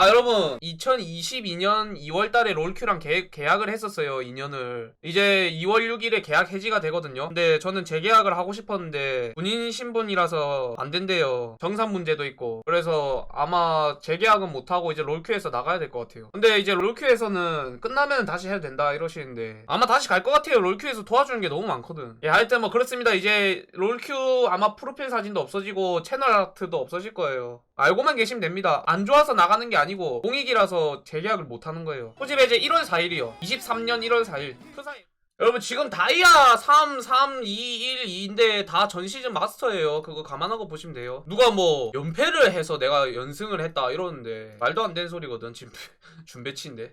아 여러분 2022년 2월달에 롤큐랑 계, 계약을 했었어요 2년을. 이제 2월 6일에 계약 해지가 되거든요. 근데 저는 재계약을 하고 싶었는데 군인 신분이라서 안 된대요. 정산 문제도 있고. 그래서 아마 재계약은 못하고 이제 롤큐에서 나가야 될 것 같아요. 근데 이제 롤큐에서는 끝나면 다시 해도 된다 이러시는데 아마 다시 갈 것 같아요. 롤큐에서 도와주는 게 너무 많거든. 예 하여튼 뭐 그렇습니다. 이제 롤큐 아마 프로필 사진도 없어지고 채널 아트도 없어질 거예요 알고만 계시면 됩니다. 안 좋아서 나가는 게 아니고 공익이라서 재계약을 못 하는 거예요. 소집에 이제 1월 4일이요. 23년 1월 4일. 투사일. 여러분 지금 다이아 3, 3, 2, 1, 2인데 다 전 시즌 마스터예요. 그거 감안하고 보시면 돼요. 누가 뭐 연패를 해서 내가 연승을 했다 이러는데 말도 안 되는 소리거든. 지금 준배치인데.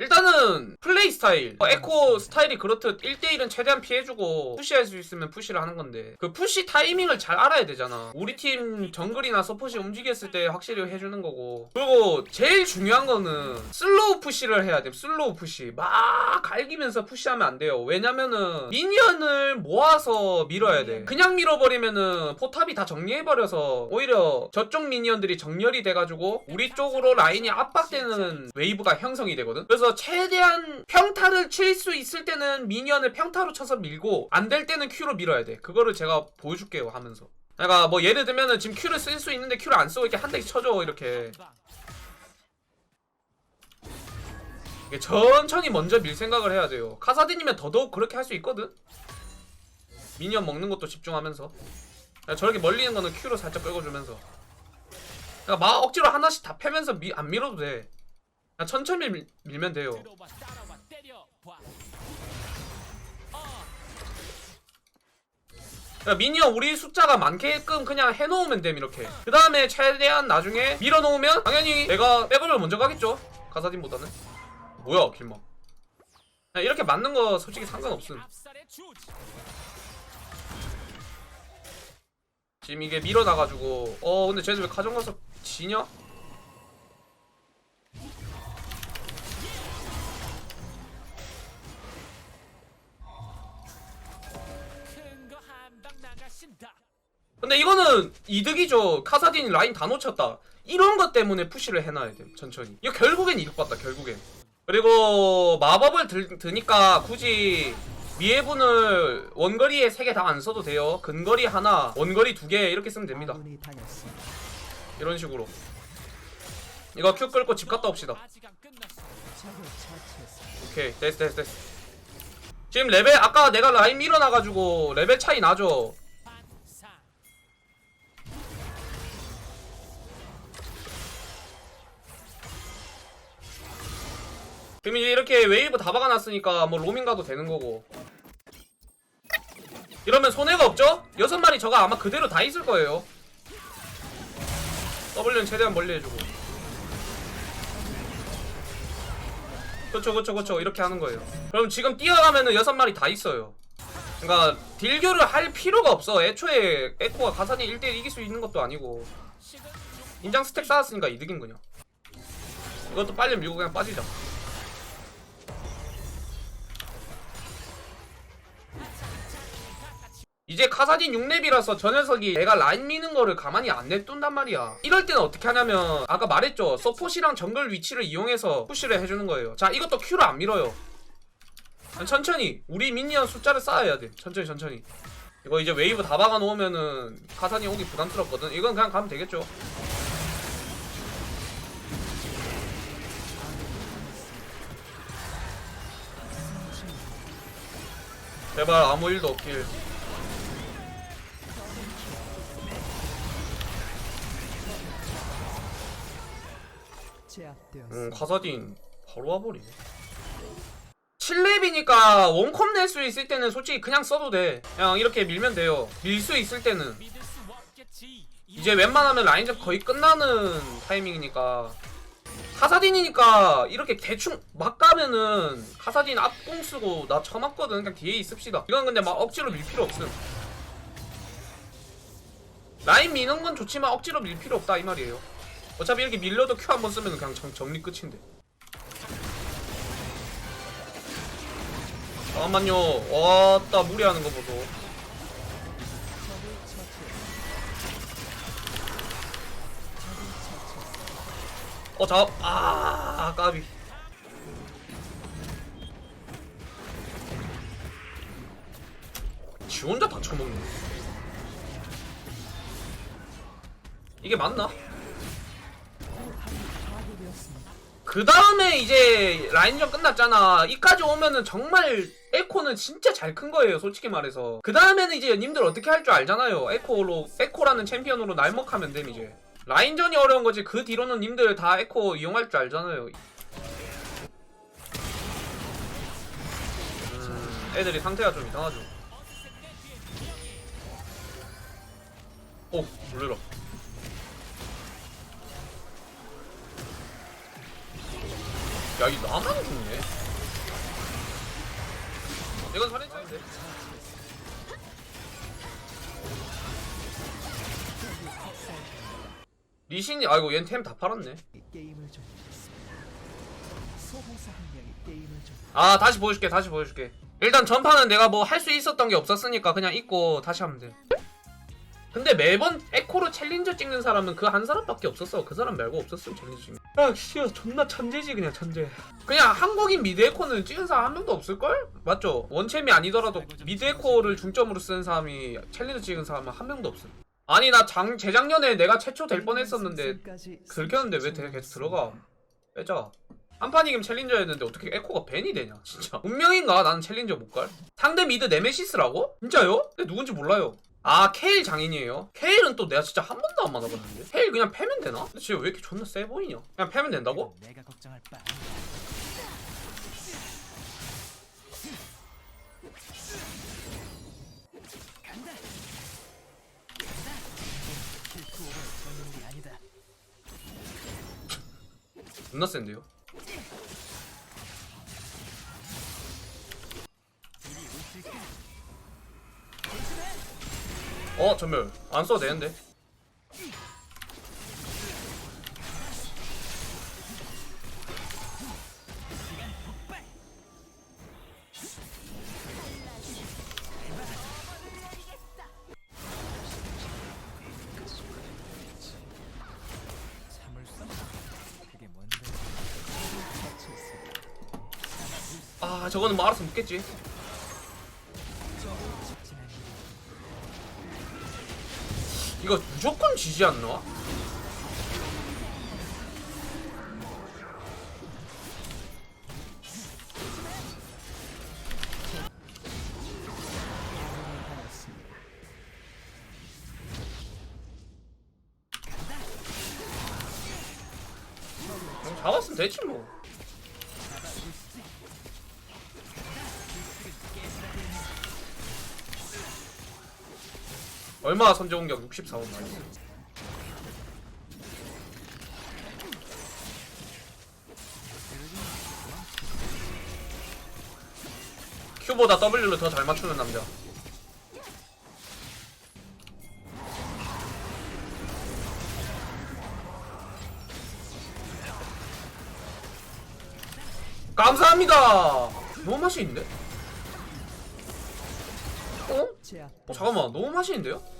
일단은 플레이 스타일. 어, 에코 스타일이 그렇듯 1대1은 최대한 피해주고 푸시할 수 있으면 푸시를 하는 건데 그 푸시 타이밍을 잘 알아야 되잖아. 우리 팀 정글이나 서폿이 움직였을 때 확실히 해주는 거고. 그리고 제일 중요한 거는 슬로우 푸시를 해야 돼 슬로우 푸시. 막 갈기면서 푸시하면 안 돼요. 왜냐면은 미니언을 모아서 밀어야 돼. 그냥 밀어버리면은 포탑이 다 정리해버려서 오히려 저쪽 미니언들이 정렬이 돼가지고 우리 쪽으로 라인이 압박되는 웨이브가 형성이 되거든. 그래서 최대한 평타를 칠 수 있을 때는 미니언을 평타로 쳐서 밀고 안 될 때는 Q로 밀어야 돼. 그거를 제가 보여줄게요 하면서. 그러니까 뭐 예를 들면은 지금 Q를 쓸 수 있는데 Q를 안 쓰고 이렇게 한 대씩 쳐줘 이렇게. 이게 천천히 먼저 밀 생각을 해야 돼요. 카사딘이면 더더욱 그렇게 할 수 있거든? 미니언 먹는 것도 집중하면서. 그냥 저렇게 멀리 있는 거는 Q로 살짝 끌어주면서. 그러니까 막 억지로 하나씩 다 패면서 미, 안 밀어도 돼 그냥 천천히 밀, 밀면 돼요. 그러니까 미니언 우리 숫자가 많게끔 그냥 해놓으면 됨 이렇게. 그 다음에 최대한 나중에 밀어놓으면 당연히 내가 백업을 먼저 가겠죠? 가사딘보다는. 뭐야 그냥 이렇게 맞는 거 솔직히 상관없음. 지금 이게 밀어놔가지고. 어 근데 쟤들 왜 가정 가서 지냐? 근데 이거는 이득이죠. 카사딘 라인 다 놓쳤다. 이런 것 때문에 푸시를 해놔야 돼 천천히. 이거 결국엔 이득 봤다 결국엔. 그리고 마법을 들, 드니까 굳이 미해분을 원거리에 3개 다 안 써도 돼요. 근거리 하나 원거리 2개 이렇게 쓰면 됩니다. 이런 식으로. 이거 큐 끌고 집 갔다 옵시다. 오케이 됐어 됐어 됐어. 지금 레벨 아까 내가 라인 밀어놔가지고 레벨 차이 나죠 그럼 이제 이렇게 웨이브 다 박아놨으니까 뭐 로밍 가도 되는 거고. 이러면 손해가 없죠? 여섯 마리 저거 아마 그대로 다 있을 거예요. W는 최대한 멀리 해주고. 그쵸 그쵸 그쵸. 이렇게 하는 거예요. 그럼 지금 뛰어가면은 여섯 마리 다 있어요. 그러니까 딜교를 할 필요가 없어. 애초에 에코가 가산이 1대1 이길 수 있는 것도 아니고. 인장 스택 쌓았으니까 이득인 거냐. 이것도 빨리 밀고 그냥 빠지자 이제 카사딘 6렙이라서 저 녀석이 내가 라인 미는 거를 가만히 안 냅둔단 말이야. 이럴 때는 어떻게 하냐면 아까 말했죠. 서폿이랑 정글 위치를 이용해서 푸시를 해주는 거예요. 자 이것도 Q로 안 밀어요. 천천히. 우리 미니언 숫자를 쌓아야 돼. 천천히 천천히. 이거 이제 웨이브 다 박아 놓으면은 카산이 오기 부담스럽거든. 이건 그냥 가면 되겠죠. 제발 아무 일도 없길 음, 가사딘 바로 와버리네. 7렙이니까 원컵 낼 수 있을 때는 솔직히 그냥 써도 돼. 그냥 이렇게 밀면 돼요. 밀 수 있을 때는. 이제 웬만하면 라인전 거의 끝나는 타이밍이니까. 카사딘이니까 이렇게 대충 막 가면은 카사딘 앞공 쓰고 나 처맞거든. 그냥 뒤에 있읍시다. 이건 근데 막 억지로 밀 필요 없음. 라인 미는 건 좋지만 억지로 밀 필요 없다 이 말이에요 어차피 이렇게 밀려도 큐 한 번 쓰면 그냥 정, 정리 끝인데 잠깐만요. 왔다 무리하는 거 보소. 어, 잡. 아, 까비. 지 혼자 다 쳐먹네. 이게 맞나? 그 다음에 이제 라인전 끝났잖아. 이까지 오면은 정말 에코는 진짜 잘 큰 거예요, 솔직히 말해서. 그 다음에는 이제 님들 어떻게 할 줄 알잖아요. 에코로, 에코라는 챔피언으로 날먹하면 됨, 이제. 라인전이 어려운 거지, 그 뒤로는 님들 다 에코 이용할 줄 알잖아요. 음, 애들이 상태가 좀 이상하죠. 오, 놀래라. 야, 이 나만 죽네. 이건 살인 차인데. 리신이 아이고 얜 템 다 팔았네. 아 다시 보여줄게 다시 보여줄게. 일단 전판은 내가 뭐 할 수 있었던 게 없었으니까 그냥 잊고 다시 하면 돼. 근데 매번 에코로 챌린저 찍는 사람은 그 한 사람밖에 없었어. 그 사람 말고 없었음 챌린저 찍는. 아 씨야 존나 천재지 그냥 천재. 그냥 한국인 미드 에코는 찍은 사람 한 명도 없을 걸? 맞죠? 원챔이 아니더라도 미드 에코를 중점으로 쓰는 사람이 챌린저 찍은 사람은 한 명도 없음. 아니 나 장, 재작년에 내가 최초 될 뻔했었는데 긁혔는데 왜 대- 계속 들어가? 빼자. 한 판 이기면 챌린저였는데 어떻게 에코가 벤이 되냐 진짜 운명인가 나는 챌린저 못 갈 상대 미드 네메시스라고? 진짜요? 근데 누군지 몰라요 아 케일 장인이에요 케일은 또 내가 진짜 한 번도 안 만나봤는데 케일 그냥 패면 되나? 근데 진짜 왜 이렇게 존나 세 보이냐 그냥 패면 된다고? 내가 걱정할 바. 간다. 간다. 아니다. 존나 센데요 어 전멸 안 써도 되는데. 아 저거는 뭐 알아서 묻겠지 무조건 지지 않나? 잡았으면 됐지 뭐 얼마 선제 공격 64원 나이스 Q보다 W를 더 잘 맞추는 남자 감사합니다 너무 맛이 있는데? 어? 어 잠깐만 너무 맛있는데요?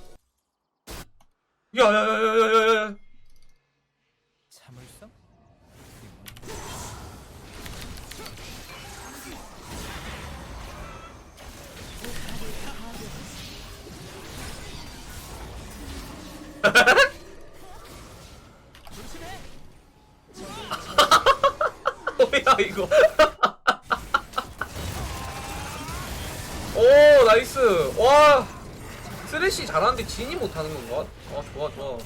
야야야야야야야 참을성? 쓰레쉬 잘하는데 진이 못하는 건가? 아 좋아 좋아.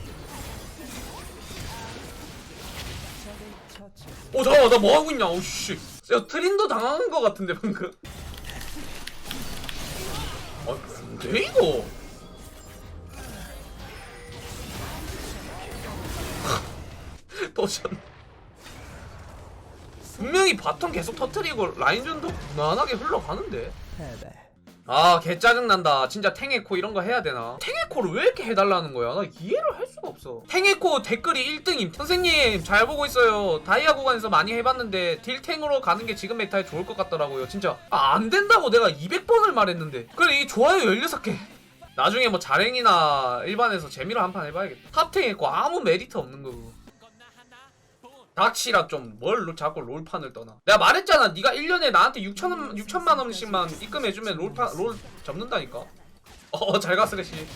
오 잠깐만 나 뭐하고 있냐 오씨 야 트린도 당한 거 같은데 방금 아 뭔데 이거 또전 분명히 바텀 계속 터트리고 라인전도 무난하게 흘러가는데. 아 개 짜증난다. 진짜 탱에코 이런 거 해야 되나? 탱에코를 왜 이렇게 해달라는 거야? 나 이해를 할 수가 없어. 탱에코 댓글이 1등임. 선생님 잘 보고 있어요. 다이아 구간에서 많이 해봤는데 딜탱으로 가는 게 지금 메타에 좋을 것 같더라고요. 진짜. 아, 안 된다고 내가 200번을 말했는데. 그래 이 좋아요 16개. 나중에 뭐 자랭이나 일반에서 재미로 한 판 해봐야겠다. 탑탱 했고 아무 메리트 없는 거고 닥치라 좀 뭘 자꾸 롤판을 떠나. 내가 말했잖아. 네가 1년에 나한테 6천, 6천만 원씩만 입금해주면 롤판, 롤 접는다니까. 어잘 가 쓰레쉬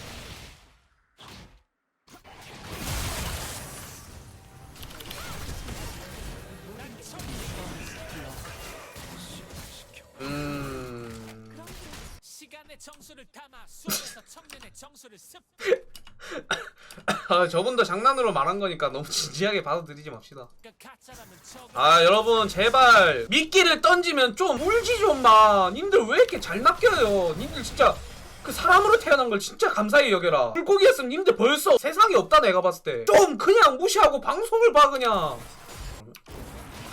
음... 아, 저분도 장난으로 말한 거니까 너무 진지하게 받아들이지 맙시다 아 여러분 제발 미끼를 던지면 좀 울지 좀마. 님들 왜 이렇게 잘 낚여요? 님들 진짜 그 사람으로 태어난 걸 진짜 감사히 여겨라. 물고기였으면 님들 벌써 세상에 없다 내가 봤을 때. 좀 그냥 무시하고 방송을 봐 그냥.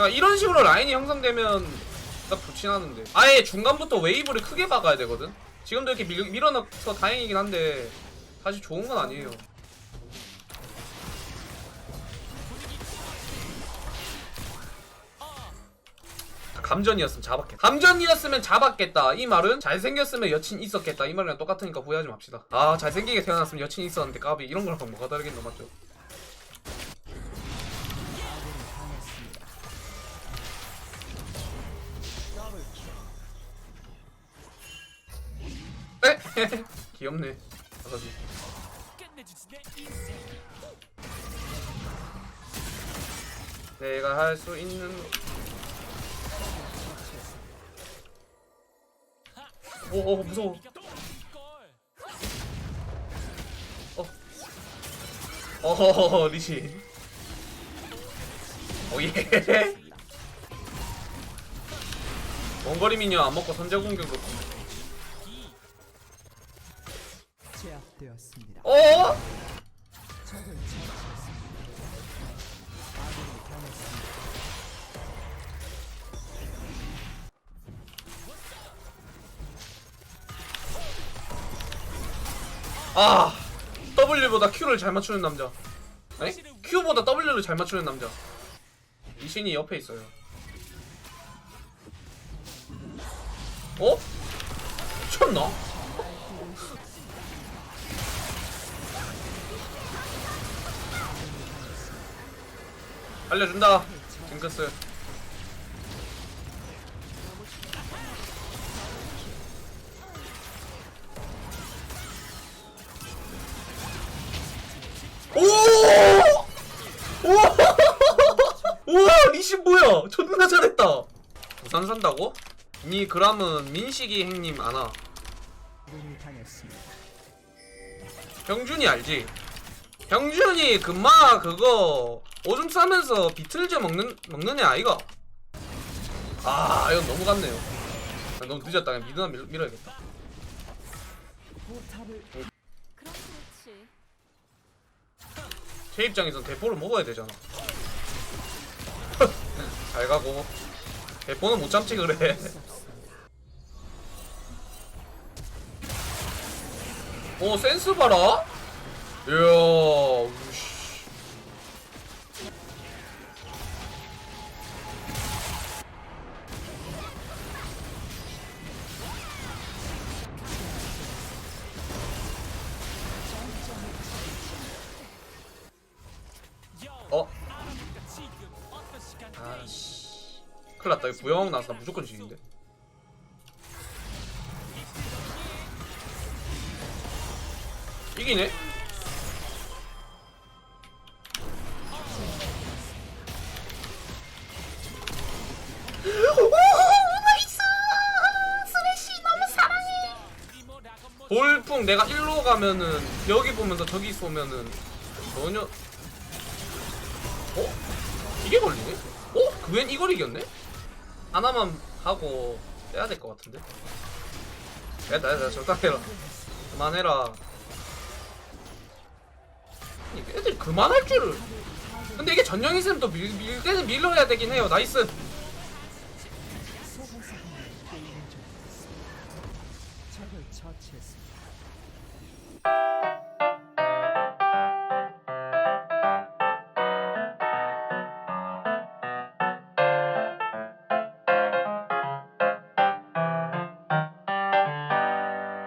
야, 이런 식으로 라인이 형성되면 나 좋진 않은데. 아예 중간부터 웨이브를 크게 박아야 되거든? 지금도 이렇게 밀, 밀어넣어서 다행이긴 한데 사실 좋은 건 아니에요 감전이었으면 잡았겠다. 감전이었으면 잡았겠다. 이 말은 잘생겼으면 여친 있었겠다. 이 말이랑 똑같으니까 후회하지 맙시다. 아, 잘생기게 태어났으면 여친 있었는데 까비 이런 거랑 뭐가 다르겠노 맞죠? 에? 귀엽네. 인생 내가 할 수 있는 오, 오 무서워. 꼴 어허허 리신. 오예. 원거리 미녀 안 먹고 선제 공격으로. 제압되었습니다. 어? 아 W보다 Q를 잘 맞추는 남자. 아니 Q보다 W를 잘 맞추는 남자. 리신이 옆에 있어요. 어? 미쳤나? 알려준다. 징크스. 오! 우와! 우와! 리신 뭐야? 존나 잘했다. 부산 산다고? 니 그람은 민식이 행님 아나. 병준이 알지? 병준이 금마 그거 오줌 싸면서 비틀즈 먹는 먹는 애 아이가? 아 이건 너무 같네요. 아, 너무 늦었다. 그냥 미드나 밀, 밀어야겠다. 포탑을 그럼 그렇지. 제 입장에선 대포를 먹어야 되잖아. 잘 가고 대포는 못 참지 그래. 오 센스 봐라. 이야. 우씨. 큰일 났다. 이거 부영 나서 나 무조건 지는데. 이기네? 볼풍 내가 일로 가면은 여기 보면서 저기 쏘면은 전혀 어? 이게 걸리네? 어? 그웬 이걸 이겼네? 하나만 하고 빼야 될 것 같은데? 됐다 됐다 적당해라 그만해라 애들 그만할 줄을 근데 이게 전령 있으면 또 밀, 밀 때는 밀러야 되긴 해요 나이스. 적을.